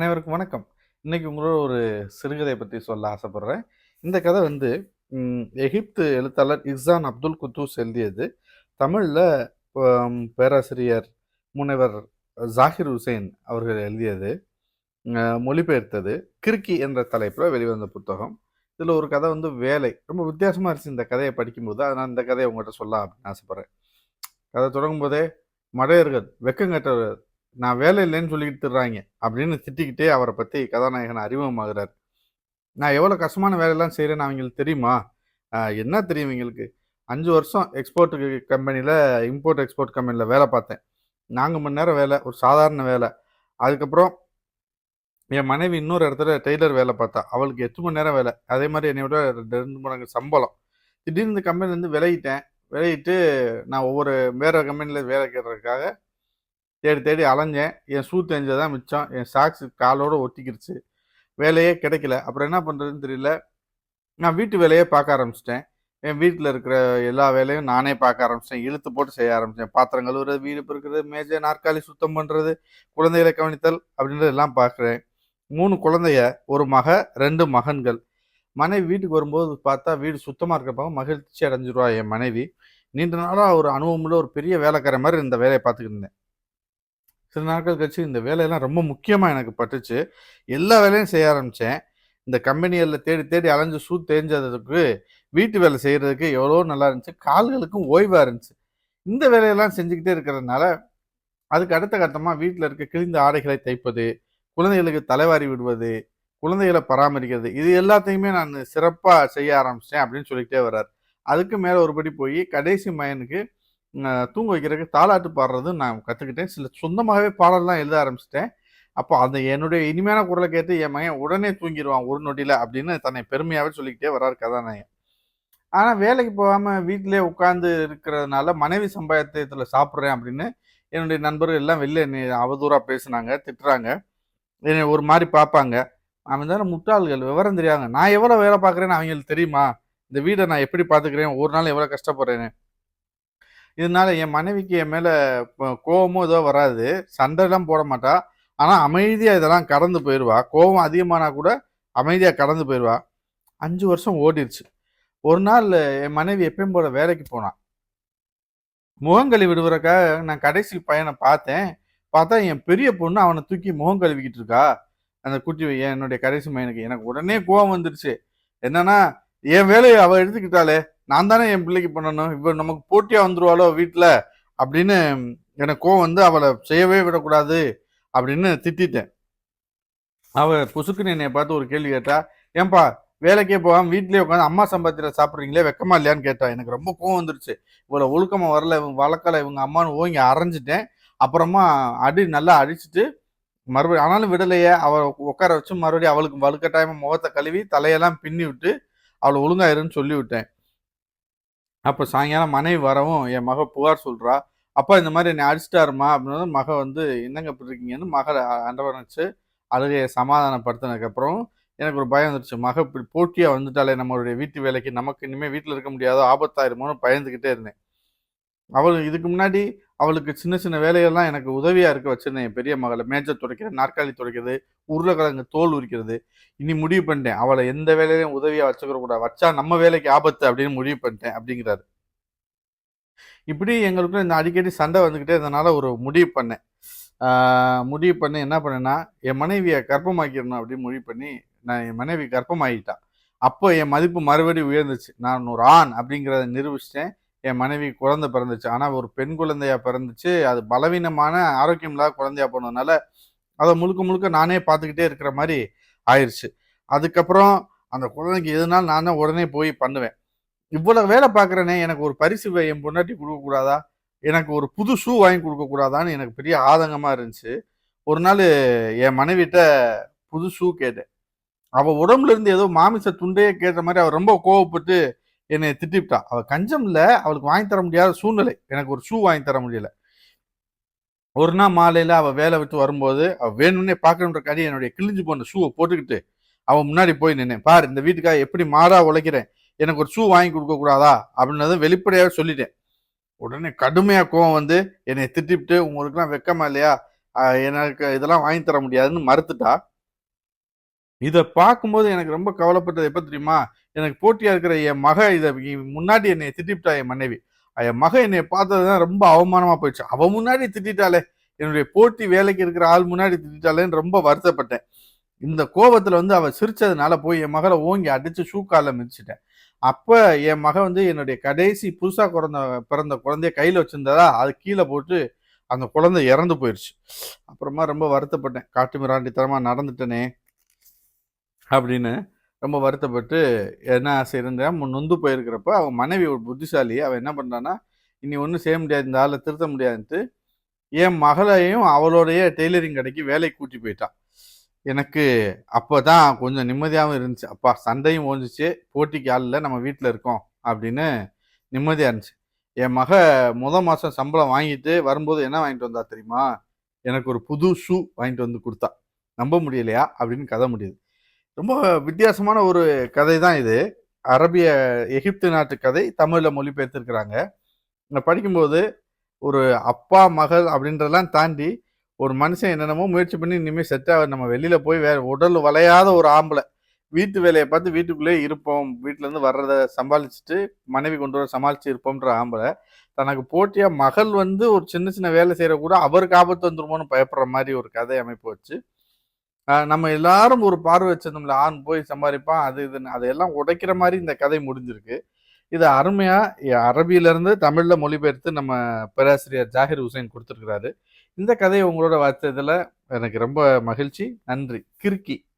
அனைவருக்கும் வணக்கம். இன்றைக்கி உங்களோட ஒரு சிறுகதை பற்றி சொல்ல ஆசைப்படுறேன். இந்த கதை வந்து எகிப்து எழுத்தாளர் இக்ஸான் அப்துல் குத்தூஸ் எழுதியது. தமிழில் பேராசிரியர் முனைவர் ஜாகிர் ஹுசைன் அவர்கள் எழுதியது. மொழிபெயர்த்தது. கிறுக்கி என்ற தலைப்பில் வெளிவந்த புத்தகம். இதில் ஒரு கதை வந்து வேலை. ரொம்ப வித்தியாசமாக இருந்துச்சு இந்த கதையை படிக்கும்போது. அதனால் இந்த கதையை உங்கள்கிட்ட சொல்லலாம் அப்படின்னு ஆசைப்பட்றேன். கதை தொடங்கும் போதே மடையர்கள் வெக்கங்கட்டவர் நான் வேலை இல்லைன்னு சொல்லிக்கிட்டு தர்றாங்க அப்படின்னு திட்டிக்கிட்டே அவரை பற்றி கதாநாயகன் அறிமுகமாகிறார். நான் எவ்வளோ கஷ்டமான வேலையெல்லாம் செய்கிறேன்னு அவங்களுக்கு தெரியுமா? என்ன தெரியும் இவங்களுக்கு? அஞ்சு வருஷம் எக்ஸ்போர்ட்டு கம்பெனியில் இம்போர்ட் எக்ஸ்போர்ட் கம்பெனியில் வேலை பார்த்தேன். நான்கு மணி நேரம் வேலை ஒரு சாதாரண வேலை. அதுக்கப்புறம் என் மனைவி இன்னொரு இடத்துல டெய்லர் வேலை பார்த்தா அவளுக்கு எட்டு மணி நேரம் வேலை. அதே மாதிரி என்னை விட ரெண்டு மடங்கு சம்பளம். திடீர்னு இந்த கம்பெனிலேருந்து விலகிட்டேன். விலகிட்டு நான் ஒவ்வொரு வேறு கம்பெனியில் வேலை கேட்கறதுக்காக தேடி தேடி அலைஞ்சேன். என் ஷூ தெரிஞ்சதான் மிச்சம். என் சாக்ஸ் காலோடு ஒட்டிக்கிடுச்சு வேலையே கிடைக்கல. அப்புறம் என்ன பண்ணுறதுன்னு தெரியல. நான் வீட்டு வேலையே பார்க்க ஆரம்பிச்சிட்டேன். என் வீட்டில் இருக்கிற எல்லா வேலையும் நானே பார்க்க ஆரம்பிச்சிட்டேன். இழுத்து போட்டு செய்ய ஆரம்பித்தேன் பாத்திரம் கழுவுறது வீடு பெருக்கிறது மேஜை நாற்காலி சுத்தம் பண்ணுறது குழந்தைகளை கவனித்தல் அப்படின்றது எல்லாம் பார்க்குறேன். மூணு குழந்தைய ஒரு மக ரெண்டு மகன்கள். மனைவி வீட்டுக்கு வரும்போது பார்த்தா வீடு சுத்தமாக இருக்கிறப்ப மகிழ்ச்சி அடைஞ்சிருவா என் மனைவி. நீண்ட நாளாக ஒரு அனுபவமுள்ள ஒரு பெரிய வேலைக்கார மாதிரி இந்த வேலையை பார்த்துக்கிட்டு இருந்தேன். சில நாட்கள் கழிச்சு இந்த வேலையெல்லாம் ரொம்ப முக்கியமாக எனக்கு பட்டுச்சு. எல்லா வேலையும் செய்ய ஆரம்பித்தேன் இந்த கம்பெனிகளில் தேடி தேடி அலைஞ்சு சூ தேஞ்சதுக்கு வீட்டு வேலை செய்கிறதுக்கு எவ்வளோ நல்லா இருந்துச்சு. கால்களுக்கும் ஓய்வாக இருந்துச்சு. இந்த வேலையெல்லாம் செஞ்சுக்கிட்டே இருக்கிறதுனால அதுக்கு அடுத்த கட்டமாக வீட்டில் இருக்க கிழிந்த ஆடைகளை தைப்பது குழந்தைகளுக்கு தலைவாரி விடுவது குழந்தைகளை பராமரிக்கிறது இது எல்லாத்தையுமே நான் சிறப்பாக செய்ய ஆரம்பிச்சிட்டேன் அப்படின்னு சொல்லிக்கிட்டே வர்றார். அதுக்கு மேலே ஒருபடி போய் கடைசி மயனுக்கு தூங்க வைக்கிறதுக்கு தாலாட்டு பாடுறது நான் கற்றுக்கிட்டேன் சில சொந்தமாகவே பாடலாம் எழுத ஆரம்பிச்சிட்டேன். அப்போ அந்த என்னுடைய இனிமையான குரலை கேட்டு என் மகன் உடனே தூங்கிடுவான் ஒரு நொடியில் அப்படின்னு தன்னை பெருமையாகவே சொல்லிக்கிட்டே வர்றார் கதாநாயகன். ஆனால் வேலைக்கு போகாமல் வீட்டிலே உட்காந்து இருக்கிறதுனால மனைவி சம்பாயத்தில் சாப்பிட்றேன் அப்படின்னு என்னுடைய நண்பர்கள் எல்லாம் வெளில என்னை அவதூறாக பேசுனாங்க திட்டுறாங்க. என்னை ஒரு மாதிரி பார்ப்பாங்க. அவன் தானே முட்டாள்கள் விவரம் தெரியாங்க நான் எவ்வளோ வேலை பார்க்குறேன்னு அவங்களுக்கு தெரியுமா? இந்த வீடை நான் எப்படி பார்த்துக்கிறேன்? ஒரு நாள் எவ்வளோ கஷ்டப்படுறேன்னு. இதனால என் மனைவிக்கு என் மேலே கோபமும் ஏதோ வராது. சண்டைலாம் போட மாட்டா. ஆனால் அமைதியாக இதெல்லாம் கடந்து போயிடுவா கோபம் அதிகமானா கூட அமைதியாக கடந்து போயிடுவா அஞ்சு வருஷம் ஓடிடுச்சு. ஒரு நாள் என் மனைவி எப்பயும் போல வேலைக்கு போனான் முகங்கழி விடுவதற்காக நான் கடைசி பையனை பார்த்தேன். பார்த்தா என் பெரிய பொண்ணு அவனை தூக்கி முகம் கழுவிக்கிட்டு இருக்கா. அந்த குட்டி என்னுடைய கடைசி பையனுக்கு. எனக்கு உடனே கோவம் வந்துருச்சு என்னன்னா என் வேலையை அவ எடுத்துக்கிட்டாலே நான் தானே என் பிள்ளைக்கு பண்ணணும்? இப்போ நமக்கு போட்டியா வந்துருவாளோ வீட்டில் அப்படின்னு எனக்கு கோவம் வந்து அவளை செய்யவே விடக்கூடாது அப்படின்னு திட்டேன் அவ புசுக்குன்னு என்னை பார்த்து ஒரு கேள்வி கேட்டா ஏன்பா வேலைக்கே போகாம வீட்லயே உட்காந்து அம்மா சம்பாத்திர சாப்பிட்றீங்களே வெக்கமா இல்லையான்னு கேட்டா எனக்கு ரொம்ப கோவம் வந்துருச்சு. இவ்வளோ ஒழுக்கமா வரல இவங்க வளர்க்கல இவங்க அம்மான்னு ஓங்கி அரைஞ்சிட்டேன். அப்புறமா அடி நல்லா அடிச்சுட்டு மறுபடியும் ஆனாலும் விடலையே அவள் உட்கார வச்சு மறுபடியும் அவளுக்கு வலுக்கட்டாயமா முகத்தை கழுவி தலையெல்லாம் பின்னி விட்டு அவளை ஒழுங்காயிருன்னு சொல்லிவிட்டேன். அப்போ சாயங்காலம் மனைவி வரவும் என் மக புகார் சொல்றா. அப்பா இந்த மாதிரி என்னை அடிச்சிட்டாருமா? அப்படின்னு மக வந்து என்னங்க இப்படி இருக்கீங்கன்னு? மகளை அண்டவரணிச்சு வச்சு அழுகையை சமாதானப்படுத்தினதுக்கப்புறம் எனக்கு ஒரு பயம் வந்துருச்சு. மக இப்படி போட்டியாக வந்துட்டாலே நம்மளுடைய வீட்டு வேலைக்கு நமக்கு இனிமேல் வீட்டில் இருக்க முடியாதோ ஆபத்தாயிருமோன்னு பயந்துக்கிட்டே இருந்தேன். அவள் இதுக்கு முன்னாடி அவளுக்கு சின்ன சின்ன வேலைகள்லாம் எனக்கு உதவியாக இருக்க வச்சிருந்தேன். என் பெரிய மகளை மேஜர் துடைக்கிறது நாற்காலி துடைக்கிறது உருளைக்கிழங்கு தோல் உரிக்கிறது. இனி முடிவு பண்ணிட்டேன். அவளை எந்த வேலையிலையும் உதவியாக வச்சுக்கிற கூடாது. வச்சா நம்ம வேலைக்கு ஆபத்து அப்படின்னு முடிவு பண்ணிட்டேன் அப்படிங்கிறாரு. இப்படி எங்களுக்குள்ள இந்த அடிக்கடி சண்டை வந்துக்கிட்டே இருந்தனால ஒரு முடிவு பண்ணேன். முடிவு பண்ணி என்ன பண்ணேன்னா என் மனைவியை கர்ப்பமாக்கிடணும் அப்படின்னு முடிவு பண்ணி நான் என் மனைவி கர்ப்பமாகிட்டான் அப்போ என் மதிப்பு மறுபடியும் உயர்ந்துச்சு. நான் ஒரு ஆண் அப்படிங்கிறத நிரூபிச்சிட்டேன். என் மனைவி குழந்தை பிறந்துச்சு. ஆனால் ஒரு பெண் குழந்தையா பிறந்துச்சு. அது பலவீனமான ஆரோக்கியம் இல்லாத குழந்தையா போனதுனால அதை முழுக்க முழுக்க நானே பார்த்துக்கிட்டே இருக்கிற மாதிரி ஆயிடுச்சு அதுக்கப்புறம் அந்த குழந்தைக்கு எதுனாலும் நான் தான் உடனே போய் பண்ணுவேன். இவ்வளோ வேலை பார்க்குறேனே எனக்கு ஒரு பரிசு வை- என் பொண்டாட்டி கொடுக்கக்கூடாதா எனக்கு ஒரு புது ஷூ வாங்கி கொடுக்கக்கூடாதான்னு எனக்கு பெரிய ஆதங்கமாக இருந்துச்சு. ஒரு நாள் என் மனைவிட்ட புது ஷூ கேட்டேன். அவள் உடம்புல இருந்து ஏதோ மாமிச துண்டையே கேட்ட மாதிரி அவள் ரொம்ப கோவப்பட்டு என்னை திட்டிவிட்டா அவள் கஞ்சம் இல்லை அவளுக்கு வாங்கி தர முடியாத சூழ்நிலை. எனக்கு ஒரு ஷூ வாங்கி தர முடியல. ஒரு நாள் மாலையில் அவள் வேலை விட்டு வரும்போது அவள் வேணும்னே பார்க்கணுன்ற கடி என்னுடைய கிழிஞ்சு போன ஷூவை போட்டுக்கிட்டு அவன் முன்னாடி போய் நின்னேன். பார் இந்த வீட்டுக்காக எப்படி மாறா உழைக்கிறேன்? எனக்கு ஒரு ஷூ வாங்கி கொடுக்கக்கூடாதா அப்படின்றத வெளிப்படையாக சொல்லிட்டேன். உடனே கடுமையாக கோவம் வந்து என்னை திட்டிவிட்டு உங்களுக்குலாம் வெக்கமா இல்லையா? எனக்கு இதெல்லாம் வாங்கி தர முடியாதுன்னு மறுத்துட்டா? இதை பார்க்கும்போது எனக்கு ரொம்ப கவலைப்பட்டது எப்போ தெரியுமா? எனக்கு போட்டியா இருக்கிற என் மக இதை முன்னாடி என்னை திட்டிவிட்டா என் மனைவி. என் மக என்னை பார்த்தது தான் ரொம்ப அவமானமா போயிடுச்சு. அவ முன்னாடி திட்டாலே என்னுடைய போட்டி வேலைக்கு இருக்கிற ஆள் முன்னாடி திட்டாலேன்னு ரொம்ப வருத்தப்பட்டேன். இந்த கோபத்துல வந்து அவ சிரிச்சதுனால போய் என் மகளை ஓங்கி அடிச்சு ஷூக்கால மிதிச்சிட்டேன். அப்ப என் மக வந்து என்னுடைய கடைசி புதுசா குழந்த பிறந்த குழந்தைய கையில வச்சிருந்ததா அது கீழே போட்டு அந்த குழந்தை இறந்து போயிடுச்சு அப்புறமா ரொம்ப வருத்தப்பட்டேன். காட்டு மிராண்டித்தனமா நடந்துட்டனே அப்படின்னு ரொம்ப வருத்தப்பட்டு என்ன செய்யறேன் நொந்து போயிருக்கிறப்ப அவன் மனைவி ஒரு புத்திசாலி. அவன் என்ன பண்ணுறான்னா இனி ஒன்றும் செய்ய முடியாது இந்த ஆளை திருத்த முடியாதுன்ட்டு என் மகளையும் அவளோடைய டெய்லரிங் கடைக்கு வேலைக்கு கூட்டி போயிட்டான். எனக்கு அப்போ தான் கொஞ்சம் நிம்மதியாகவும் இருந்துச்சு. அப்பா சண்டையும் ஓஞ்சிச்சு. போட்டிக்கு ஆள் இல்லை நம்ம வீட்டில் இருக்கோம் அப்படின்னு நிம்மதியாக இருந்துச்சு. என் மக முத மாதம் சம்பளம் வாங்கிட்டு வரும்போது என்ன வாங்கிட்டு வந்தா தெரியுமா? எனக்கு ஒரு புது ஷூ வாங்கிட்டு வந்து கொடுத்தா. நம்ப முடியலையா? அப்படின்னு கதை முடியுது. ரொம்ப வித்தியாசமான ஒரு கதை தான் இது. அரபிய எகிப்து நாட்டு கதை தமிழில் மொழிபெயர்த்திருக்கிறாங்க. நான் படிக்கும்போது ஒரு அப்பா மகள் அப்படின்றதெல்லாம் தாண்டி ஒரு மனுஷன் என்னென்னமோ முயற்சி பண்ணி இனிமேல் செட் நம்ம வெளியில் போய் வேறு உடல் வளையாத ஒரு ஆம்பளை. வீட்டு வேலையை பார்த்து வீட்டுக்குள்ளே இருப்போம். வீட்டிலேருந்து வர்றதை சமாளிச்சுட்டு மனைவி கொண்டு வர சமாளித்து இருப்போம்ன்ற ஆம்பளை. தனக்கு போட்டியாக மகள் வந்து ஒரு சின்ன சின்ன வேலை செய்கிற கூட அவருக்கு ஆபத்து வந்துருமோன்னு பயப்படுற மாதிரி ஒரு கதை அமைப்பு வச்சு நம்ம எல்லாரும் ஒரு பார்வை வச்சிருந்தோம்ல ஆண் போய் சம்பாதிப்பான் அது இதுன்னு அதையெல்லாம் உடைக்கிற மாதிரி இந்த கதை முடிஞ்சிருக்கு. இது அருமையா அரபியிலிருந்து தமிழ்ல மொழிபெயர்த்து நம்ம பேராசிரியர் ஜாகிர் ஹுசைன் கொடுத்துருக்கிறாரு. இந்த கதையை உங்களோட வார்த்ததுல எனக்கு ரொம்ப மகிழ்ச்சி. நன்றி. கிறுக்கி.